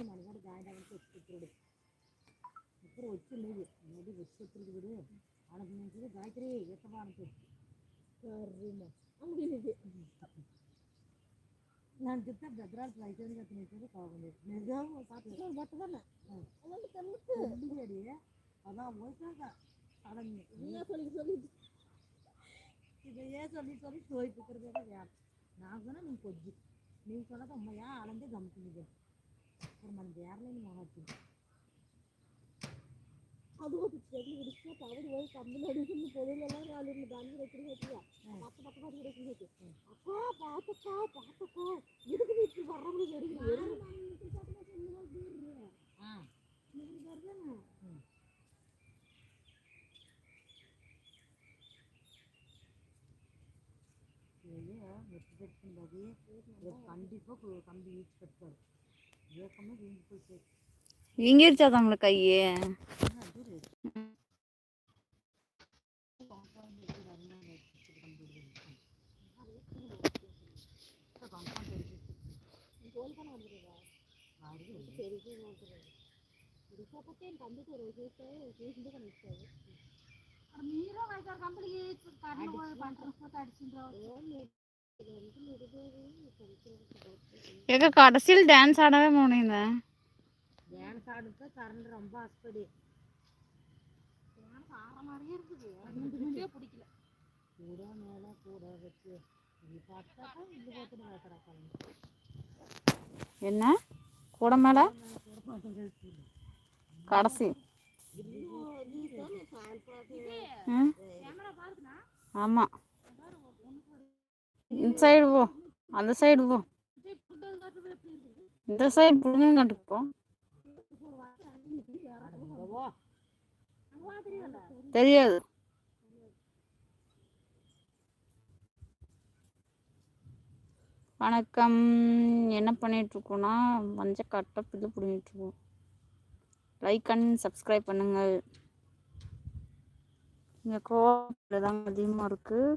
మనగాడు గాయడానికి వచ్చి ఇప్పుడు వచ్చి లేదు మోడీ వచ్చి వచ్చింది ಬಿಡು ಅವನಿಗೆ ನಿಂತಿದ್ದು ಗಾಯತ್ರಿ ಎತ್ತಬಾ ಅಂತ ನಾನು ಜೊತೆ ಭದ್ರಾಲ್ ರೈತರಿಗೆ ಹತ್ತು ನಿಂತಿದ್ದು ಕಾಗೊಂಡು ನಿಜ ಪಾತ್ರ ಬರ್ತದಲ್ಲ ಅಡಿ அதான் போயிட்டாங்க அடங்கி சொல்லி சொல்லி இதையே சொல்லி சொல்லி போயிட்டு இருக்கிறதே வேறு நான் சொன்னால் நீங்கள் கொஞ்சம் நீங்கள் சொன்னது அம்மையா அளந்தே கமிச்சுங்க ஒரு మన வேறலையும் மாற்றி அது ஒரு செடி பிடிச்சா தவறு போய் கம்பில் அடிக்கணும் பொருளெல்லாம் நாலு தண்ணி வைக்கிறது வச்சுக்கா பத்து பத்து பத்து கிடைக்கும் அப்பா பார்த்துக்கா பார்த்துக்கா இதுக்கு வீட்டுக்கு வர்றவங்க ஆ முத்து பெற்றுள்ளது கண்டிப்பாக கம்பி யூஸ் கட்டுவார் ஏக்கமாக வீங்கி போய் வீங்கிருச்சா உங்களுக்கு கையே మీరు అయితే కంపెనీకి కరెంట్ పంట అడిచిండ్రు ஏக்கா கடைசியில் டான்ஸ் ஆடவே போனீங்க டான்ஸ் ஆடுறது கரண்ட் ரொம்ப ஆஸ்படி ஆற மாதிரியே இருக்குது. எனக்கு பிடிக்கல. கூட மேலே கூட வச்சு இது பார்த்தாக்கா இது பார்த்துட்டு பார்க்குறாங்க என்ன? கூட மேல? கடைசி? ஆமா. இந்த சைடு போ அந்த சைடு போ. இந்த சைடு புடுங்க கண்டுக்கு போ. தெரியாது. வணக்கம். என்ன பண்ணிட்டு இருக்கோம்னா மஞ்சக்காட்டை பில்லு பிடிங்கிட்டு இருக்கோம். லைக் அண்ட் சப்ஸ்கிரைப் பண்ணுங்கள். இங்கே கோவில்தான் அதிகமாக இருக்குது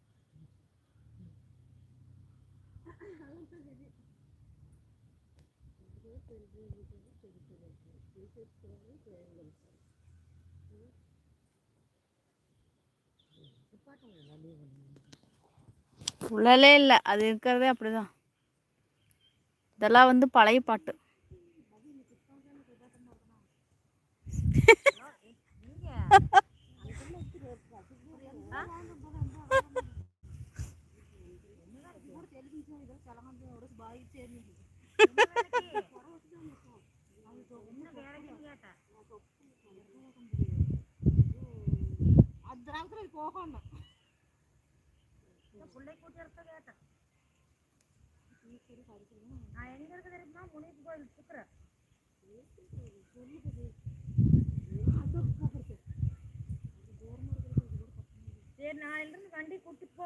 உள்ளலே இல்லை அது இருக்கிறதே அப்படிதான். இதெல்லாம் வந்து பழைய பாட்டு. കാലത്തിൽ പോകണം பிள்ளை கூட்டி இருக்க கேட்டேன். நான் எங்க இருக்க தெரியுமா? முனிக்கு கோயில் சுக்குறேன் சரி நான் இருந்து வண்டி கூட்டி போ.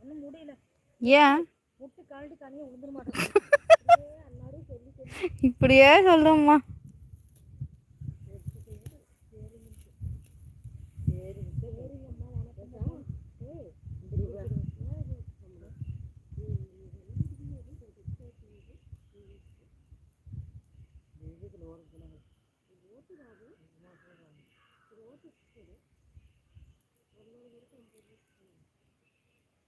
ஒன்றும் முடியல. ஏன்? விட்டு கழட்டி தண்ணியை விழுந்துட மாட்டேன். இப்படியே சொல்லுமா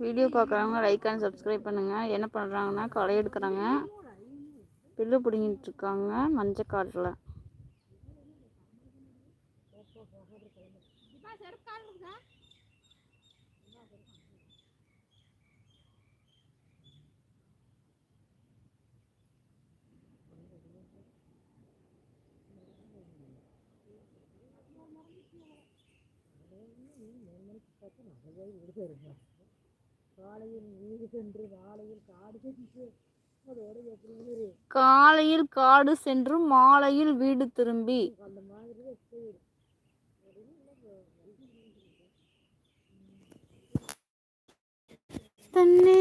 வீடியோ பார்க்குறவங்க லைக் அண்ட் சப்ஸ்கிரைப் பண்ணுங்கள் என்ன பண்ணுறாங்கன்னா களை எடுக்கிறாங்க. பில்லு பிடிங்கிட்டு இருக்காங்க மஞ்சள் காட்டில் செருப்பு காலையில் காடு சென்று மாலையில் வீடு திரும்பி. தன்னை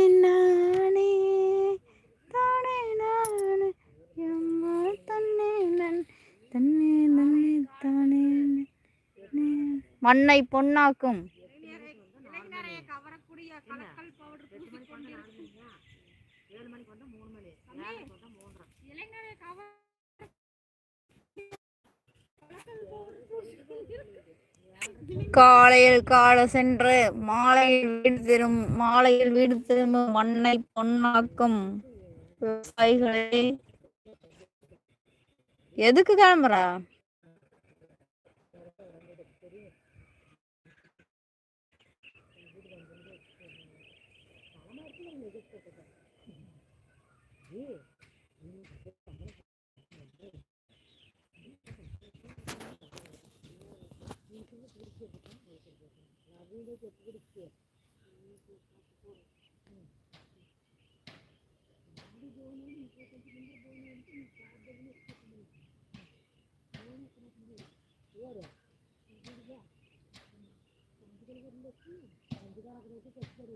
மண்ணை பொன்னாக்கும். காலையில் கால சென்று மாலையில் வீடு திரும் மாலையில் வீடு திரும்பும் மண்ணை பொன்னாக்கும். விவசாயிகளே எதுக்கு கிளம்புறா? అందుకని అక్కడైతే ఖచ్చితంగా